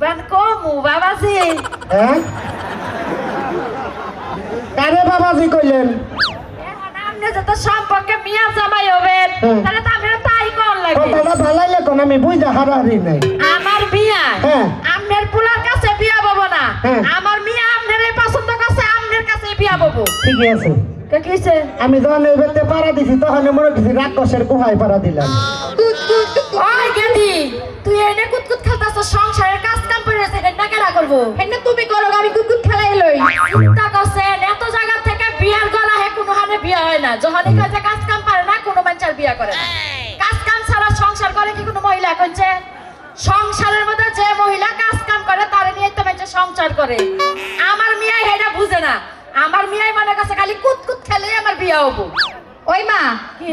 কমু বাবাজি। হ্যাঁ? কারে বাবাজি কইলেন? এখন আপনি যত সম্পর্কে মিয়া জামাই হবেন হুম। তাহলে তো আপনার তাই কোন লাগে। কথাটা ভালাইলে কোন আমি বুঝা হারাহারি নাই। আমার বিয়া হ্যাঁ। আপনার পুলার কাছে বিয়া বব না। হ্যাঁ। আমার মিয়া পছন্দ কাছে আপনার কাছে বিয়া বব ঠিকই আছে। কে কিছে আমি যখন এই বেতে পাড়া দিছি তখন মনে করছি রাক্ষসের গুহায় পাড়া দিলাম। ওই গেদি তুই এনে কুতকুত খেলতাছ সংসারের কাজ কাম করে আছে এটা কেনা করব। এনে তুমি করো আমি কুতকুত খেলাই লই। চিন্তা করছেন এত জায়গা থেকে বিয়ার গলা হে কোনো হানে বিয়া হয় না। যখনই কাজে কাজ কাম পারে না কোনো মানুষের বিয়া করে না। কাজ কাম ছাড়া সংসার করে কি কোনো মহিলা কইছে সংসারের মধ্যে যে মহিলা কাজ কাম করে তার নিয়ে তো মানুষ সংসার করে। আমার মিয়াই এটা বুঝে না। আমার মিয়াই মনে কাছে খালি কুতকুত খেলে আমার বিয়া হব। ওই মা?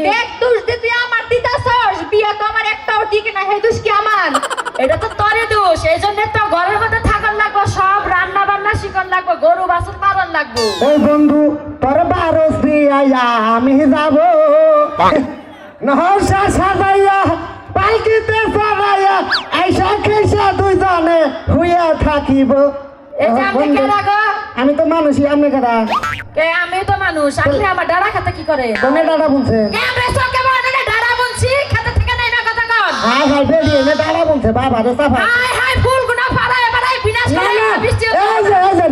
দেখ দোষ যে তুই আমার দিতাছস বিয়া তো আমার একটাও ঠিক না হে দোষ কি আমার। এটা তো লাগবো। ওই বন্ধু তোর বারো শ্রী আয়া আমি যাব। নহসা সাজাইয়া পালকিতে সাজাইয়া আইসা খেসা দুইজনে হুইয়া থাকিব। এটা আপনি বন্ধু, কে রাগো আমি তো মানুষই আপনি কেডা? কে আমি তো মানুষ আপনি আমার ডাড়া খেতে কি করে? কোনে দাদা বলছেন কে আমরা চোখে বড় ডাড়া বলছি খেতে থেকে নাই না কথা কন। হাই হাই বেরিয়ে বলছে বাবা রে সাফা হাই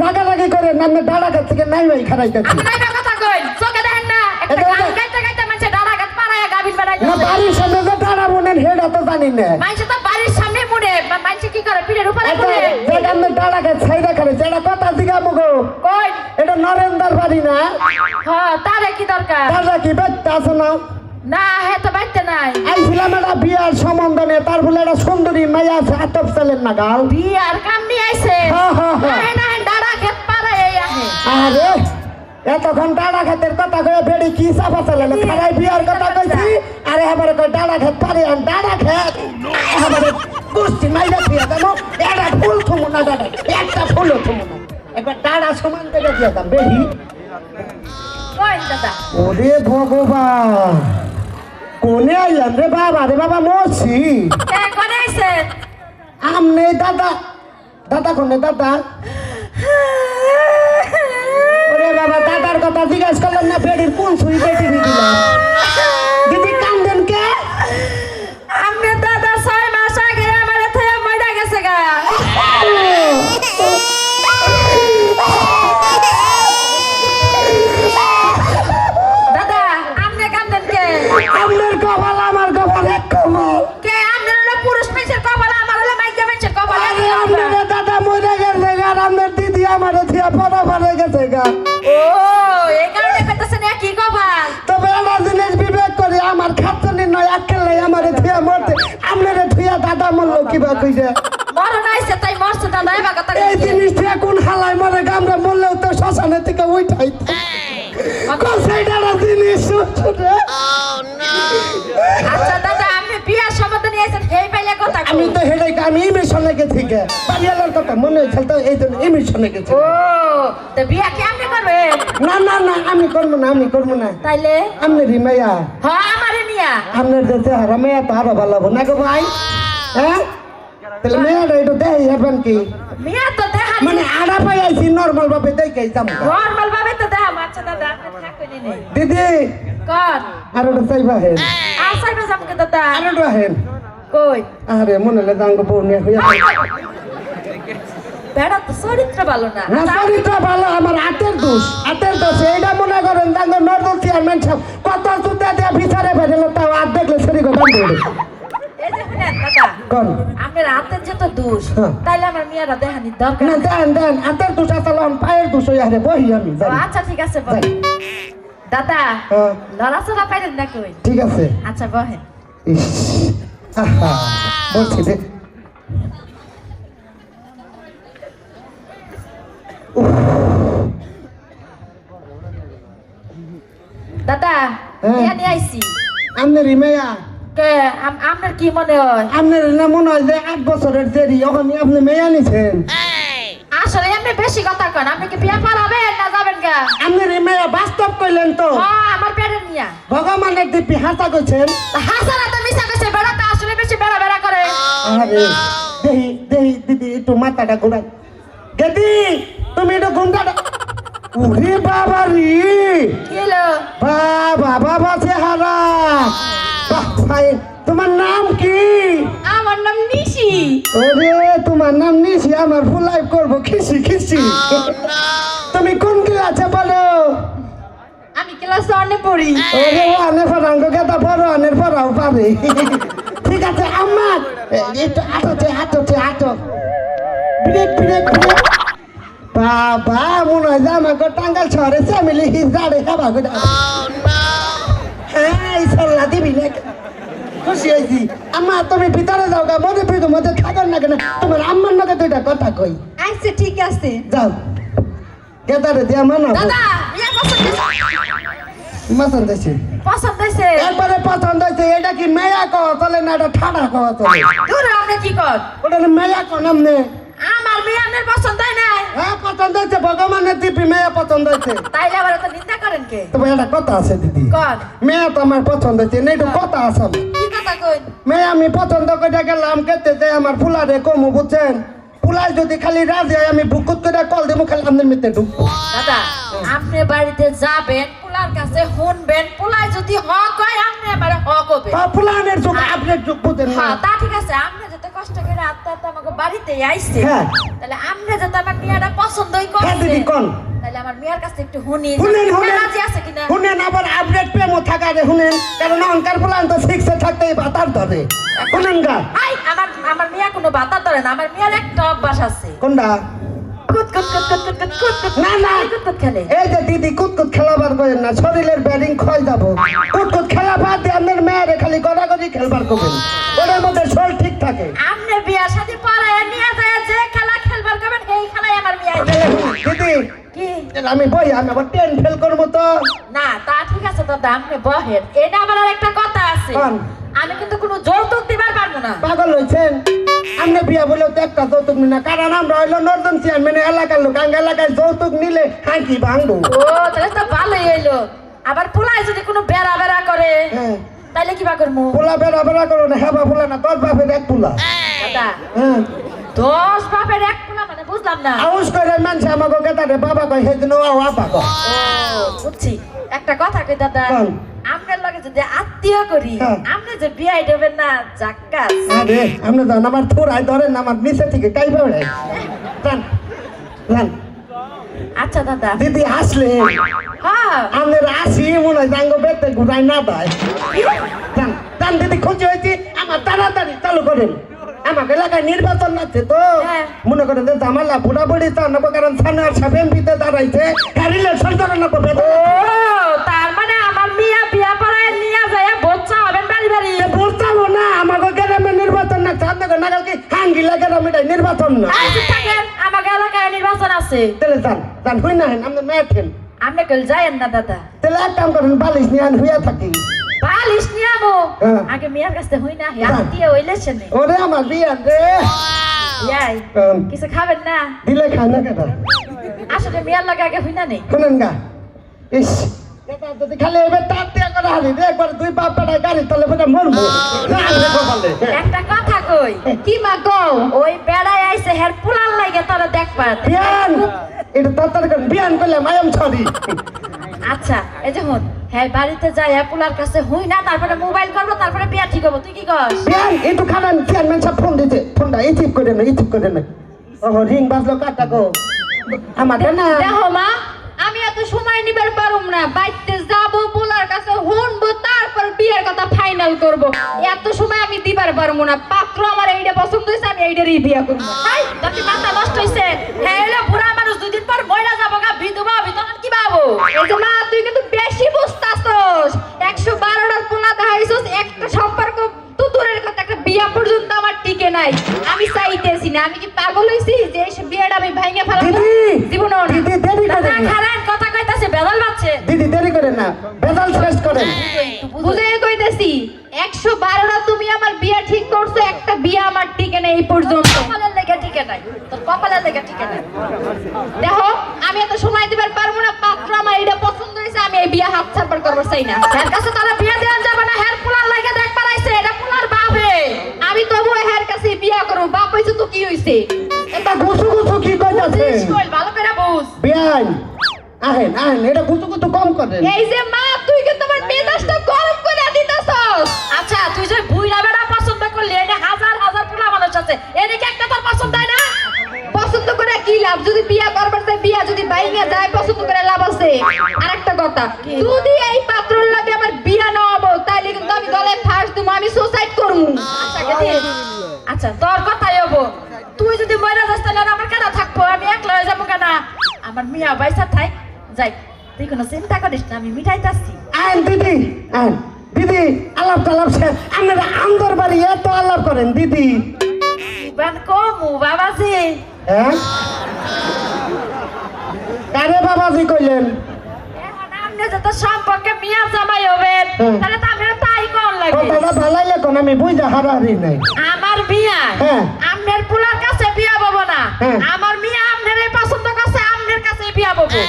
রাগারাগি করে নামে দাদা কাছ থেকে নাই ভাই ডাড়া গাছ বাড়ির সামনে যে দাদা বোনের হেডা তো জানি না। তো বাড়ির সামনে মুড়ে মানুষে কি করে পিঠের উপরে আমি দাদা কাছ ছাইরা করে যেটা কথা দিগা মুগো। এটা নরেন্দ্র বাড়ি না? হ্যাঁ তারে কি দরকার? দাদা কি বাচ্চা আছে না? না হে তো বাইতে নাই। আইছিলাম একটা বিয়ার সম্বন্ধ নিয়ে তার বলে একটা সুন্দরী মাইয়া আছে আতপ চালের না গাল। বিয়ার কাম নিয়ে আইছে হ্যাঁ, হ্যাঁ, হ্যাঁ। না না ডাড়া খেত এই আরে এতক্ষণ ডাড়া খাতের কথা কয়ে বেড়ি কি চাপা চালে খারাই বিয়ার কথা কইছি? আরে এবারে কই ডাড়া খেত পারে আর ডাড়া খেত। এবারে কুস্তি মাইরা দিয়ে দেবো। একটা ফুল থুমু না দাদা একটা ফুলও থুমু না। একবার ডাড়া সমান থেকে দিয়ে দাম বেড়ি কই দাদা। ওরে ভগবান। কোনে আইলাম রে বাবা রে বাবা মরছি। আমনে দাদা। দাদা কোনে দাদা? ওরে বাবা দাদার কথা জিজ্ঞাসা করলাম না বেড়ির কোন সুই বেটি দিলাম? থেকে উঠাই কোন সেইটা জিনিস আচ্ছা দাদা আপনি বিয়ার সম্বন্ধে নিয়ে আইছেন এই পাইলে কথা। আমি তো হেডে আমি ইমিশনে গেছি গে। বাড়িয়ালার কথা মনে হয়েছিল তো এই জন্য ইমিশনে গেছি ও তো বিয়া কি আপনি করবেন? না না না আমি করব না আমি করব না। তাইলে? আপনি রিমাইয়া হ্যাঁ আমারে নিয়া আপনার দেশে হারা মেয়া তো আরও ভালো হব না গো ভাই? হ্যাঁ? তাহলে মেয়াটা একটু দেখাই হবেন কি? মিয়া তো দেখা মানে আড়া পাই আইছি নর্মাল ভাবে দেখে যাম নরমাল ভাবে আচ্ছা দাদা আপনি থাকুন নেই। দিদি! কর। আর ওটা চাইবা হেন? আসাই না জামকে দাদা? আর ওটা হেন? কই? আরে মনে হলে দাঙ্গ বউ নিয়ে হইয়া বেড়া তো চরিত্র ভালো না। না চরিত্র ভালো আমার হাতের দোষ হাতের দোষ। এইটা মনে করেন দাঙ্গ নর্দল চেয়ারম্যান সাহেব কত সুতা দিয়ে বিচারে তাও আর দেখলে এই দাদা। হাতের যে তো দোষ হ্যাঁ। তাইলে আমার মেয়েরা দেখানি দরকার। না দেন দেন হাতের দোষ আসলে আমার পায়ের দোষ হইয়া রে বহি আমি আচ্ছা ঠিক আছে বল দাদা হ্যাঁ, লড়াচড়া পাইলেন না কই ঠিক আছে। আচ্ছা বহেন। বলছি যে দাদা হ্যাঁ। নিয়ে আইছি। আপনার রিমেয়া কে আপনার কি মনে হয়? আপনার না মনে হয় যে আট বছরের দেরি ওখানে আপনি মেয়া আসলে আপনি বেশি কথা কন আপনি কি বিয়া পালাবেন না যাবেন গা? আপনি রিমেয়া বাস্তব কইলেন তো? হ্যাঁ আমার পেটে নিয়া। ভগবানের দিব্যি হাসা কইছেন তো মিশা কইছে বেড়া তো আসলে বেশি বেড়া বেড়া করে। আরে দেহি দেহি দিদি একটু মাথাটা ঘুরাই গেদি তুমি একটু ঘুমটাটা উরে বাবা রে কি বাবা বাবা চেহারা! বাহ ভাই তোমার নাম কি? আমার নাম নিশি। ওরে তোমার নাম নিছি আমার ফুল লাইভ করব খিসি খিসি। তুমি কোন ক্লাসে বলো আমি ক্লাস ওয়ানে পড়ি। ওরে আনে ফরাঙ্গ গেতা বড় আনের পড়াও পারে। ঠিক আছে আমার একটু আটোতে আটোতে আটো ব্রেক ব্রেক ব্রেক। বাবা মনে হয় যে আমাকে টাঙ্গাল শহরে ফ্যামিলি হিজারে খাবা করে। হ্যাঁ। খুশি হয়েছি। আম্মা তুমি ভিতরে যাও গা মনে পিড়ো মধ্যে থাকার না কেন তোমার আম্মার নাকি দুইটা কথা কই। আচ্ছা ঠিক আছে। যাও। কেদারে দিয়া মানা দাদা বিয়া পছন্দ মাসান দিয়েছে পছন্দ হয়েছে। একবারে পছন্দ হয়েছে এটা কি মেয়া কহ চলে না এটা ঠাডা কহ চলে। দূর আপনি কি কর? ওটা মেয়া কহ নামনে আমার মেয়ে আপনার পছন্দ হয় না হ্যাঁ পছন্দ হয়েছে ভগবানের দিবি মেয়া পছন্দ হয়েছে। তাইলে আবার তো নিন্দা করেন কে? তবে একটা কথা আছে দিদি। কর। মেয়া তো আমার পছন্দ হয়েছে না একটু কথা আছে। মেয়ে আমি পছন্দ করে গেলাম কেতে যে আমার ফুলারে কমু বুঝছেন? ফুলাই যদি খালি রাজি হয় আমি বুকুত করে কল দেবো খালি আপনার মিতে ঢুকবো দাদা আপনি বাড়িতে যাবেন ফুলার কাছে শুনবেন ফুলাই যদি হক হয় আপনি এবারে হক হবে হ্যাঁ, ফুলানের যুগ আপনার যুগ বুঝেন হ্যাঁ তা ঠিক আছে আপনি কষ্ট করে আত্মা আত্মা আমাকে বাড়িতে আইছে। হ্যাঁ। তাহলে আপনি যাতে আমার মেয়েটা পছন্দই হ্যাঁ করছে তাহলে আমার মেয়ের কাছে একটু হুনি আছে কিনা। শুনেন আবার আপডেট প্রেমও থাকা রে শুনেন। কারণ অঙ্কার ফুলান তো শিখছে থাকতেই বাতার ধরে। শুনেন গা। আমার আমার মেয়ে কোনো বাতা ধরে না আমার মেয়ের একটা অভ্যাস আছে। কোনটা? না, না। কুত কুত খেলে। এই যে দিদি কুতকুত খেলাবার করেন না শরীরের ব্যাটিং ক্ষয় যাব। কুতকুত খেলা বাদ দিয়ে আপনার মেয়েরে খালি গড়াগড়ি খেলবার করবেন। ওদের মধ্যে শরীর ঠিক থাকে। আপনি বিয়া শাদী পড়ায় নিয়ে যায় যে খেলা খেলবার করবেন সেই খেলায় আমার মেয়ে। দিদি আমি বই আমি আবার টেন ফেল করব তো। না তা ঠিক আছে দাদা আপনি বহেন। এটা আবার আর একটা কথা আছে। আমি কিন্তু কোনো যৌতুক দিবার পারব না। পাগল হয়েছেন আপনি বিয়া বলেও তো একটা যৌতুক নি না। কারণ আমরা হইল নর্দন চেয়ারম্যান এলাকার লোক। আঙ্গ এলাকায় যৌতুক নিলে হাঁকি ভাঙবো। ও তাহলে তো ভালোই হইল। আবার পোলায় যদি কোনো বেড়া বেড়া করে হ্যাঁ। তাইলে কিবা করব? পোলা বেড়া বেড়া করো না হেবা পোলা না দশ বাপের এক পোলা। দাদা হ্যাঁ। দশ বাপের এক পোলা মানে বুঝলাম না। আউস করে মানুষ আমাকে গেতারে বাবা কয় সেদিন ও আপা কয়। বুঝছি। একটা কথা কই দাদা? আপনার লগে যদি আত্মীয় করি হ্যাঁ। আপনি যে বিয়াই দেবেন না জাক্কাস। আরে আপনি জান আমার থোড়াই ধরেন আমার নিচে থেকে কাই পাবে জান জান। আচ্ছা দাদা। দিদি আসলে হ্যাঁ। আমাদের আসি মনে হয় জাঙ্গ বেতে ঘুরাই না দেয় জান জান দিদি খুঁজে হয়েছি আমার তাড়াতাড়ি চালু করেন। আমাকে এলাকায় নির্বাচন আছে তো। হ্যাঁ। মনে করেন যে জামালা বুড়া বুড়ি চান না কারণ সামনে সাহেব এমপিতে দাঁড়াইছে হ্যাঁ ইলেকশন করেন না করবে ও তার মানে আমার মিয়া বিয়া পড়ায় নিয়ে যায় বচ্চা হবেন বাড়ি বাড়ি। বলতামো না আমাকে গ্রামে নির্বাচন না আপনাকে নাগাল কি? হাঙ্গিলা গ্রামে নির্বাচন না। আমাকে এলাকায় নির্বাচন আছে। তাহলে যান যান হই না হেন আমাদের মেয়ে আপনি কেউ যায়েন না দাদা। তাহলে এক কাম করেন বালিশ নিয়ে হইয়া থাকি। বালিশ নিয়ে আমো হ্যাঁ। আগে মেয়ের কাছে হই না হ্যাঁ। আত্মীয় হইলে শুনে ওরে আমার বিয়ান রে। ইয়াই কিছু খাবেন না? দিলে খায় না কেটা? আসলে মেয়ের লাগে আগে হই না নেই শুনেন গা। ইস খালি এবার তার করে হারি রে একবার দুই বাপ বেটা গাড়ি তলে মরবো। খালি। একটা কথা কই কি মা কও ওই বেড়ায় আইছে হের পুলার লাগে তোরা দেখবা বিয়ান এটা তাড়াতাড়ি বিয়ান করলাম আই এম আচ্ছা এই যে হন। হ্যাঁ বাড়িতে যাই অ্যাপুলার কাছে হই না তারপরে মোবাইল করব তারপরে বিয়া ঠিক হব। তুই কি কর বিয়ার একটু খাবেন চেয়ারম্যান সব ফোন দিতে ফোনটা এই ঠিক করে না এই ঠিক করে না। ও রিং বাজলো কাটা গো? আমাকে না। দেখো মা আমি এত সময় নিবার পারুম না। বাইতে যাও কাছে শুনব তারপর বিয়ের কথা ফাইনাল করব। এত সময় আমি দিবার পারব না। পাত্র আমার এইটা পছন্দ হয়েছে আমি এইটারই বিয়ে করব। কি মাথা নষ্ট হইছে। হ্যাঁ হইলে বুড়া মানুষ দুই দিন পর মহিলা যাব গা বিধবা তখন কি ভাবো? এই যে মা তুই কিন্তু বেশি বুঝতাছস। একশো বারোটার পোলা দেখাইছস একটা সম্পর্ক তো দূরের কথা একটা বিয়া পর্যন্ত আমার টিকে নাই। আমি চাইতেছি না আমি কি পাগল হইছি যে এই বিয়েটা আমি ভাঙে ফেলাবো? দিদি জীবনও না দিদি খারান কথা কইতাছে বেদাল বাচ্চে দিদি করেন না। বেজাল শেষ করেন। বুঝে কইতেছি একশো বারোটা তুমি আমার বিয়া ঠিক করছ একটা বিয়া আমার টিকে নেই এই পর্যন্ত। কপালের লেগে টিকে নাই তোর কপালের লেগে টিকে নাই। দেখো আমি এত সময় দিবার পারব না পাত্র আমার এটা পছন্দ হয়েছে আমি এই বিয়া হাত ছাড়বার করব চাই না। কাছে তারা বিয়া দেওয়া যাবে না হের পুলার লাগে দেখবার আইছে এটা পুলার বাবে আমি তবু হের কাছে বিয়া করব বাপ হয়েছে হইছে? এটা গুছু গুছু কি কইতাছে? ভালো করে বুঝ। বিয়াই। আহেন আহেন এটা গুছু গুছু কম করেন এই যে মা তুই কিন্তু আমার মেজাজটা গরম করে দিতাছস? আচ্ছা তুই যে বুইরা বেড়া পছন্দ করলি এনে হাজার হাজার পোলা মানুষ আছে এনে কি একটা তোর পছন্দ হয় না? পছন্দ করে কি লাভ? যদি বিয়া করবার চাই বিয়া যদি বাইঙ্গা যায় পছন্দ করে লাভ আছে। আরেকটা কথা যদি এই পাত্রর লাগে আমার বিয়া না হব তাইলে কিন্তু আমি গলায় ফাঁস দিব আমি সুসাইড করব আচ্ছা আচ্ছা তোর কথাই হব। তুই যদি মরে যাস তাহলে আর আমার কেন থাকব? আমি একলা হয়ে যাব কেন? আমার মিয়া বাইসা থাই। যাই তুই কোনো চিন্তা করিস না আমি মিঠাইতাছি আহেন দিদি আহেন দিদি আলাপ টালাপ শেষ। আপনারা আন্দর বাড়ি এত আলাপ করেন দিদি। ইবান কমু বাবাজি। হ্যাঁ? কারে বাবাজি কইলেন? এখন আপনি যত সম্পর্কে মিয়া জামাই হবেন হুম। তাহলে তো আপনার তাই কোন লাগে। কথাটা আমি বুঝা হারাহারি নাই। আমার বিয়া হ্যাঁ। আপনার পুলার কাছে বিয়া ববো না। হ্যাঁ। আমার মিয়া বিয়া ববো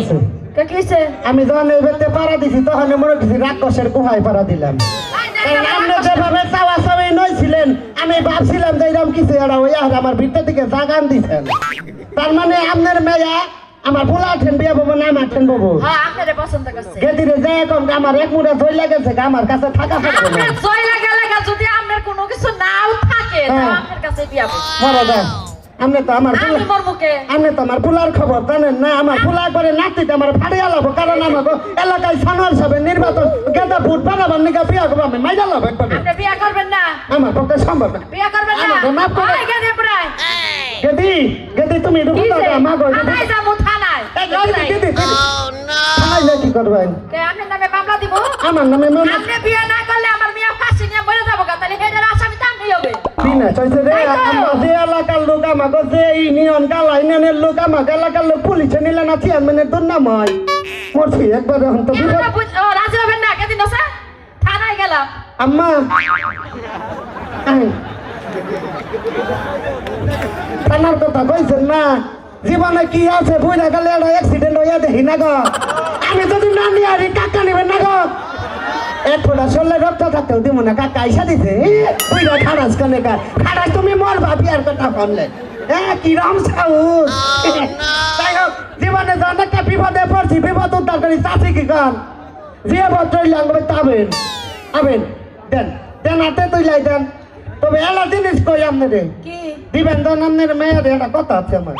আছে। আমি যখন এই বেতে পাড়া দিছি তখন মনে করছি রাক্ষসের গুহায় পাড়া দিলাম। কারণ আপনি যেভাবে চাওয়া চাওয়ি নইছিলেন আমি ভাবছিলাম যে এরকম কিছু একটা ওই আর আমার ভিতর থেকে জাগান দিছেন। তার মানে আপনার মেয়া আমার পোলা ঠেন বিয়া পাবো না আমার পছন্দ করছে। গেদিরে যে কম আমার এক মুড়ে ধরে লেগেছে আমার কাছে থাকা থাকবে না। আপনার জয় লাগা লাগা যদি আপনার কোনো কিছু নাও থাকে হ্যাঁ। আপনার কাছে বিয়া ববো আপনি তো আমার আমি আপনি তো আমার পোলার খবর জানেন না? আমার পোলা করে নাতিতে আমার ফাড়িয়া লাবো কারণ আমাকে এলাকায় সানোয়ার সাহেব নির্বাচন গেদা ভোট পাড়াবার নিকা বিয়া করব আমি মাইজা লাভ একবারে। আপনি বিয়া করবেন না? আমার পক্ষে সম্ভব না। বিয়া করবেন না? আমাকে মাফ করে- গেদে প্রায় গেদি গেদি তুমি ঢুকো যে? মা গো থানায় যাব থানায়। লজ্জায়। থানায় কি করবেন? কে আপনার নামে মামলা দিব? আমার নামে মনে আপনি বিয়ে না করলে আমার মেয়ে ফাঁসি নিয়ে মরে যাব তাহলে হেডের আসামি তো আপনি হবে। দিনা চলছে রে তাই তো। এলাকার লোক আমাকে যে ইউনিয়ন গালা ইউনিয়নের লোক আমাকে এলাকার লোক পুলিশে নিলে না চেয়ারম্যানের দুর্নাম হয়। মরছি একবার এখন তো বুঝ- ও, রাজি হবেন না? কেদিন আছে থানায় গেলাম। আম্মা। থানার কথা কইছেন না। জীবনে কি আছে? বুঝা গেলে একটা অ্যাক্সিডেন্ট হইয়া দেখি না গো। আমি যদি না নিয়ে কাকা নিবেন না গো। এক ফোটা শরীরে রক্ত থাকতেও দিব না কাকা আইসা দিছে। বুঝা খারাস কানে কার। খারাস তুমি মর ভাবি আর কথা বললে হ্যাঁ কিরম সাউস যাই হোক জীবনে যখন একটা বিপদে পড়ছি বিপদ উদ্ধার করি চাষি কি কান? যে বছর লাগবে তাবেন আবেন। দেন দেন হাতে তুইলাই দেন। তবে এলা জিনিস কই আপনারে কি? দিবেন তো আপনার মেয়ের একটা কথা আছে আমার।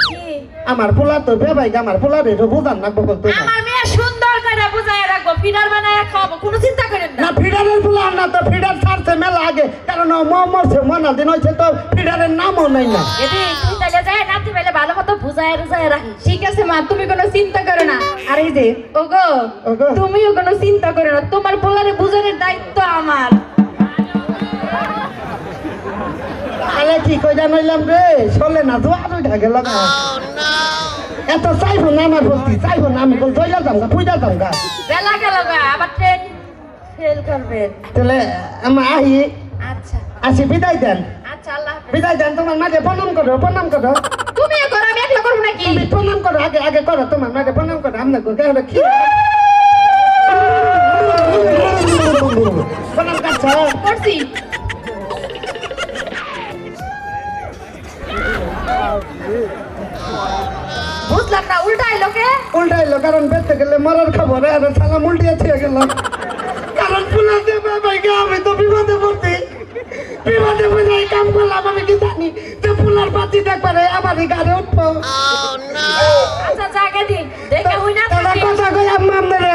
আমার পোলা তো বেবাই আমার পোলা রে বুঝান না বকল তো আমার মেয়ে সুন্দর করে বুঝায় রাখব ফিডার বানায় খাওয়াবো কোনো চিন্তা না না ফিডারের পোলা না তো ফিডার ছাড়ছে মেলা আগে। কারণ ও ম মরছে মনা দিন হয়েছে তো ফিডারের নামও নাই না। এদি তুই তাহলে যায় পেলে ভালো মতো বুঝায় রুজায় রাখিস ঠিক আছে মা তুমি কোনো চিন্তা করো না। আর এই যে ওগো ওগো। তুমিও কোনো চিন্তা করো না তোমার পোলারে বুঝানোর দায়িত্ব আমার। আলে কি কই জানাইলাম রে? চলে না তো আর না এত চাইব না আমার ভর্তি চাইব না আমি বল জয়লা যাম গা পূজা যাম গা বেলা গেল গা আবার ট্রেন ফেল করবেন তাহলে আমার আহি। আচ্ছা। আসি বিদায় দেন। আচ্ছা আল্লাহ। বিদায় দেন তোমার মাঝে প্রণাম করো প্রণাম করো। তুমিও করো আমি একলা করব নাকি? তুমি প্রণাম করো আগে আগে করো তোমার মাঝে প্রণাম করো আপনার কেন কি প্রণাম করছ? করছি। বুঝলাম না উল্টাই লোকে উল্টাইলো কারণ বেঁচে গেলে মরার খবর আর সালাম উল্টিয়ে থেকে গেল কারণ ভাইকে আমি তো বিপদে পড়ছি। বিপদে পড়ে এই কাম করলাম আমি কি জানি যে ফুলার পাতি দেখবারে আমারই গাড়ি উঠবো। আচ্ছা জাগে দিন দেখে হই না থাকি কথা কই আম্মা আপনারে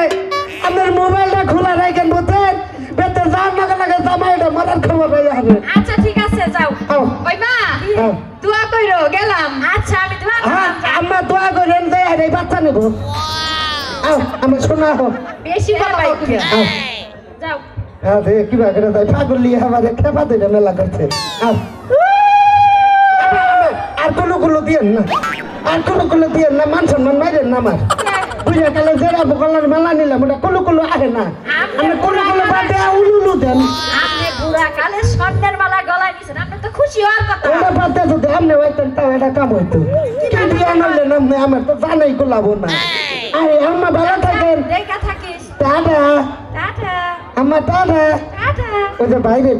আপনার মোবাইলটা খোলা রাখেন বুঝছেন? বেতে যার নাগে নাগে জামাইটা মরার খবর হয়ে যাবে। আচ্ছা ঠিক আছে যাও। আও ওই মা আও দোয়া কইরো গেলাম। আচ্ছা আমি তোমার হ্যাঁ আম্মা দোয়া করেন যে আর বাচ্চা নেব। আমার শোনা হোক। বেশি কথা ভাই। বলছো আও যাও আরে কিবা করে তাই পাগল লিয়ে আমারে খেপা দিলে মেলা করছে। আর কোনো গুলো দিয়েন না। আর কোনো গুলো দিয়েন না মান সম্মান মাইরেন না আমার। বুঝে গেলে যেটা বকলার মেলা নিলাম ওটা কোনো কোনো আহে না। আমি কোনো কোনো বাদে উলুলু দেন। আপনি বুড়া কালে স্বর্ণের মালা গলায় নিছেন আপনি তো খুশি হওয়ার কথা। ওটা বাদে যদি আপনি হইতেন তাও এটা কাম হইতো। আনলেন আপনি আমার তো জানাই গোলাবো না। আরে আম্মা ভালো থাকেন। দেখা থাকিস। টাটা। টাটা। আম্মা টাটা টাটা ওই যে বাইরে